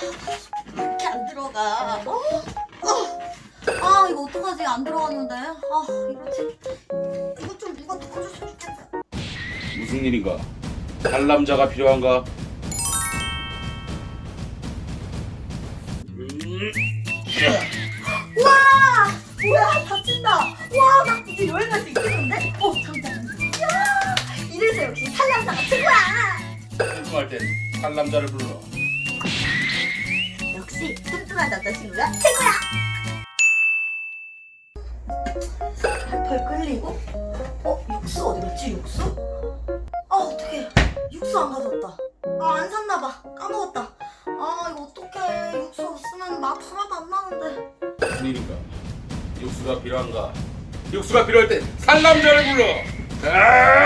이렇게 안 들어가. 어? 어. 아 이거 어떡하지? 안 들어가는데. 아 이거지. 이거 좀 누가 도와줬으면 좋겠다. 무슨 일인가? 살남자가 필요한가? 와 뭐야 다친다. 와나 이제 여행할 수 있겠는데? 어 잠깐. 야 이래서 역시 살남자가 최고야. 뚱뚱할 땐 살남자를 불러. 역시 뚱뚱한 남자친구가 최고야. 팔팔 끓이고 어 육수 어디 갔지 육수? 아 어떡해 육수 안 가져왔다. 아 안 샀나 봐 까먹었다. 아 이거 어떡해 육수 없으면 맛 하나도 안 나는데. 무슨 일인가? 육수가 필요한가? 육수가 필요할 땐 살남자를 불러. 아!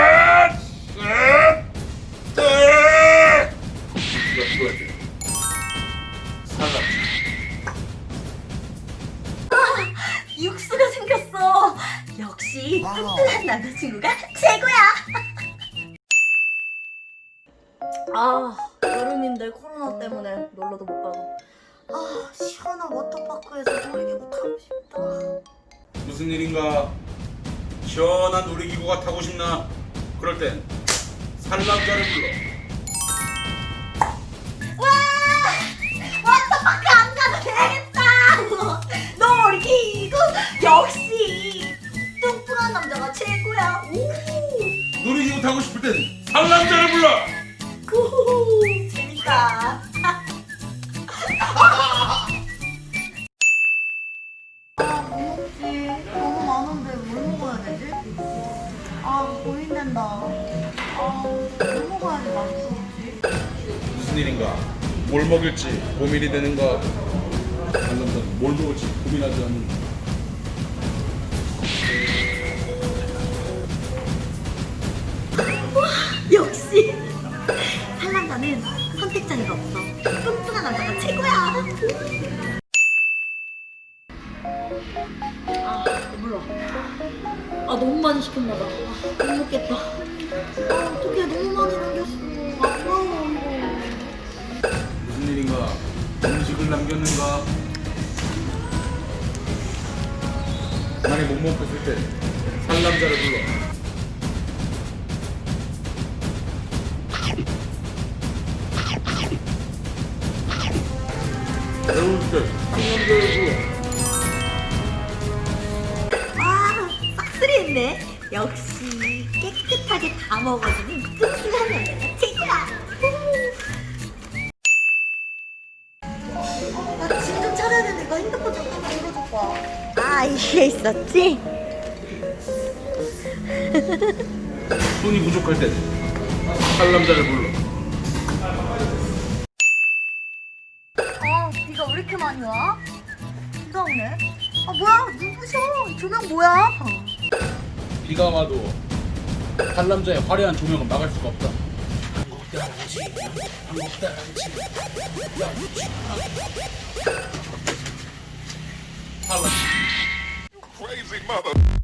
역시 뚱뚱한 남자친구가 최고야. 아 여름인데 코로나 때문에 놀러도 못 가고. 아 시원한 워터파크에서 놀이기구 타고 싶다. 무슨 일인가? 시원한 놀이기구가 타고 싶나? 그럴 땐 살남자를 불러. 타고 싶을 땐 살남자를 불러. 구 재밌다. 아, 뭐 먹지? 너무 많은데 뭘 먹어야 되지? 아, 고민된다. 아, 뭘 먹어야지 맛있을지? 무슨 일인가? 뭘 먹을지 고민이 되는가? 살남자는 뭘 먹을지 고민하지 않는 아, 몰라. 아, 너무 많이 시켰나 봐. 아, 못 먹겠다. 아, 어떡해. 너무 많이 남겼어. 아까워, 이거. 무슨 일인가? 음식을 남겼는가? 만약 못 먹었을 때 살남자를 불러. 배울 때 불러. 와, 싹쓸이 했네. 역시 깨끗하게 다 먹어주는 뚱뚱한 남자가 최고야. 어, 나짐 좀 차려야 되는데 이거 핸드폰 잠깐만 열어줘봐. 아, 이게 있었지? 손이 부족할 때 살남자를 불러. 아, 비가 왜 이렇게 많이 와? 비가 오네. 아, 뭐야? 이 조명 뭐야? 비가 와도 살남자의 화려한 조명은 막을 수가 없다. crazy mother.